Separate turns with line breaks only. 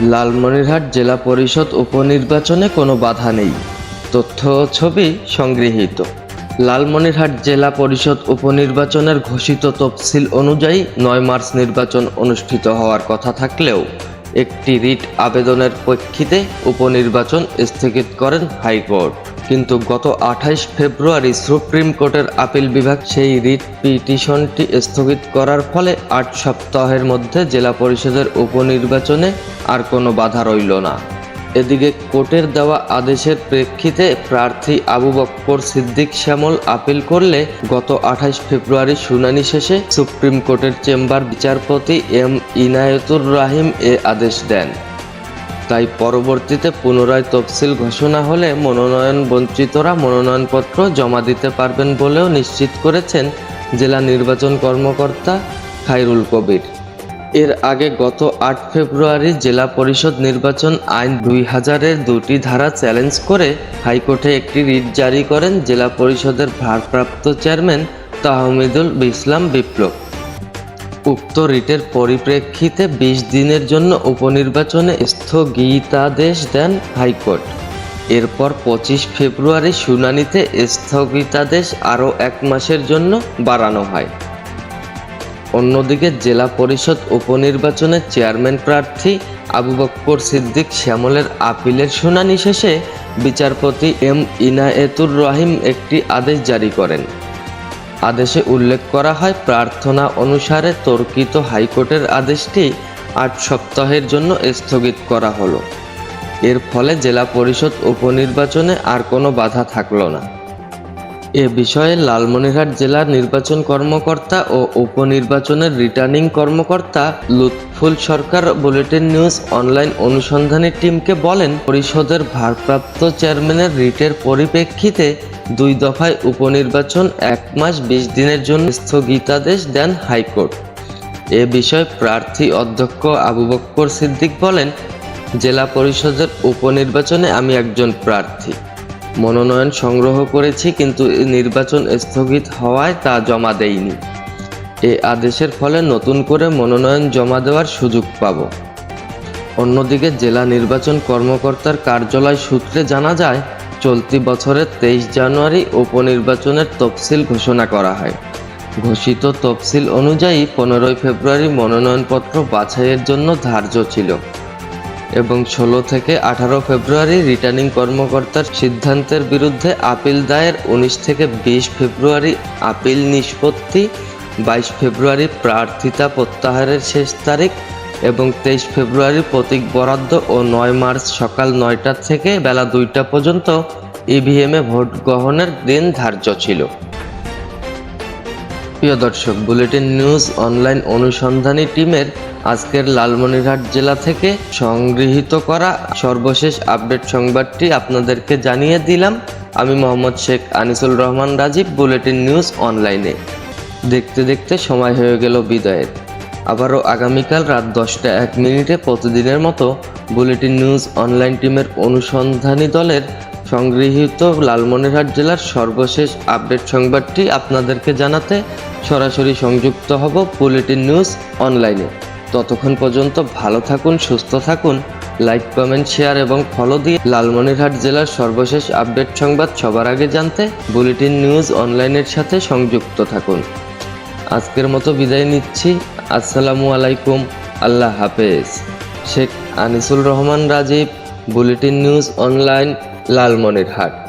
লালমনিরহাট জেলা পরিষদ উপনির্বাচনে কোনো বাধা নেই। তথ্য ছবি সংগৃহীত। লালমনিরহাট জেলা পরিষদ উপনির্বাচনের ঘোষিত তফসিল অনুযায়ী নয় মার্চ নির্বাচন অনুষ্ঠিত হওয়ার কথা থাকলেও একটি রিট আবেদনের প্রেক্ষিতে উপনির্বাচন স্থগিত করেন হাইকোর্ট। কিন্তু গত আঠাইশ ফেব্রুয়ারি সুপ্রিম কোর্টের আপিল বিভাগ সেই রিট পিটিশনটি স্থগিত করার ফলে আট সপ্তাহের মধ্যে জেলা পরিষদের উপনির্বাচনে আর কোনো বাধা রইল না। এদিকে কোর্টের দেওয়া আদেশের প্রেক্ষিতে প্রার্থী আবু বক্কর সিদ্দিক শ্যামল আপিল করলে গত আঠাইশ ফেব্রুয়ারি শুনানি শেষে সুপ্রিম কোর্টের চেম্বার বিচারপতি এম ইনায়েতুর রাহিম এ আদেশ দেন। তাই পরবর্তীতে পুনরায় তফসিল ঘোষণা হলে মনোনয়ন বঞ্চিতরা মনোনয়নপত্র জমা দিতে পারবেন বলেও নিশ্চিত করেছেন জেলা নির্বাচন কর্মকর্তা খাইরুল কবির। এর আগে গত আট ফেব্রুয়ারি জেলা পরিষদ নির্বাচন আইন দুই হাজারের দুটি ধারা চ্যালেঞ্জ করে হাইকোর্টে একটি রিট জারি করেন জেলা পরিষদের ভারপ্রাপ্ত চেয়ারম্যান তাহমিদুল ইসলাম বিপ্লব। উক্ত রিটের পরিপ্রেক্ষিতে বিশ দিনের জন্য উপনির্বাচনে স্থগিতাদেশ দেন হাইকোর্ট। এরপর পঁচিশ ফেব্রুয়ারি শুনানিতে স্থগিতাদেশ আরও এক মাসের জন্য বাড়ানো হয়। অন্যদিকে জেলা পরিষদ উপনির্বাচনের চেয়ারম্যান প্রার্থী আবু বক্কর সিদ্দিক শ্যামলের আপিলের শুনানি শেষে বিচারপতি এম ইনায়েতুর রহিম একটি আদেশ জারি করেন। আদেশে উল্লেখ করা হয়, প্রার্থনা অনুসারে তর্কিত হাইকোর্টের আদেশটি আট সপ্তাহের জন্য স্থগিত করা হলো। এর ফলে জেলা পরিষদ উপনির্বাচনে আর কোনো বাধা থাকল না। এ বিষয়ে লালমনিরহাট জেলার নির্বাচন কর্মকর্তা ও উপনির্বাচনের রিটার্নিং কর্মকর্তা Lutful Sarkar bulletin news online অনুসন্ধানী টিমকে বলেন, পরিষদের ভারপ্রাপ্ত চেয়ারম্যানের রিটের পরিপ্রেক্ষিতে দুই দফায় উপনির্বাচন এক মাস বিশ দিনের জন্য স্থগিতাদেশ দেন হাইকোর্ট। এ বিষয়ে প্রার্থী অধ্যক্ষ আবু বক্কর সিদ্দিক বলেন, জেলা পরিষদের উপনির্বাচনে আমি একজন প্রার্থী। মনোনয়ন সংগ্রহ করেছি কিন্তু নির্বাচন স্থগিত হওয়ায় তা জমা দেইনি। এ আদেশের ফলে নতুন করে মনোনয়ন জমা দেওয়ার সুযোগ পাব। অন্যদিকে জেলা নির্বাচন কর্মকর্তার কার্যালয় সূত্রে জানা যায় চলতি বছরের তেইশ জানুয়ারি উপনির্বাচনের তফসিল ঘোষণা করা হয়। ঘোষিত তফসিল অনুযায়ী পনেরোই ফেব্রুয়ারি মনোনয়নপত্র বাছাইয়ের জন্য ধার্য ছিল এবং ষোলো থেকে আঠারো ফেব্রুয়ারি রিটার্নিং কর্মকর্তার সিদ্ধান্তের বিরুদ্ধে আপিল দায়ের, উনিশ থেকে বিশ ফেব্রুয়ারি আপিল নিষ্পত্তি, বাইশ ফেব্রুয়ারি প্রার্থিতা প্রত্যাহারের শেষ তারিখ এবং তেইশ ফেব্রুয়ারি প্রতীক বরাদ্দ ও নয় মার্চ সকাল নয়টা থেকে বেলা দুইটা পর্যন্ত ইভিএমে ভোট গ্রহণের দিন ধার্য ছিল। প্রিয় দর্শক, বুলেটিন নিউজ অনলাইন অনুসন্ধানী টিমের আজকের লালমনিরহাট জেলা থেকে সংগৃহীত করা সর্বশেষ আপডেট সংবাদটি আপনাদেরকে জানিয়ে দিলাম। আমি মোহাম্মদ শেখ আনিসুল রহমান রাজীব, বুলেটিন নিউজ অনলাইনে। দেখতে দেখতে সময় হয়ে গেল বিদায়ের। আবারও আগামীকাল রাত দশটা এক মিনিটে প্রতিদিনের মতো বুলেটিন নিউজ অনলাইন টিমের অনুসন্ধানী দলের সংগৃহীত লালমনিরহাট জেলার সর্বশেষ আপডেট সংবাদটি আপনাদেরকে জানাতে সরাসরি সংযুক্ত হব বুলেটিন নিউজ অনলাইনে। ততক্ষণ পর্যন্ত ভালো থাকুন, সুস্থ থাকুন। লাইক, কমেন্ট, শেয়ার এবং ফলো দিয়ে লালমনিরহাট জেলার সর্বশেষ আপডেট সংবাদ সবার আগে জানতে বুলেটিন নিউজ অনলাইনের সাথে সংযুক্ত থাকুন। আজকের মতো বিদায় নিচ্ছি। আসসালামু আলাইকুম। আল্লাহ হাফেজ। Sheikh Anisul Rahman Rajib, bulletin news online, Lalmonirhat.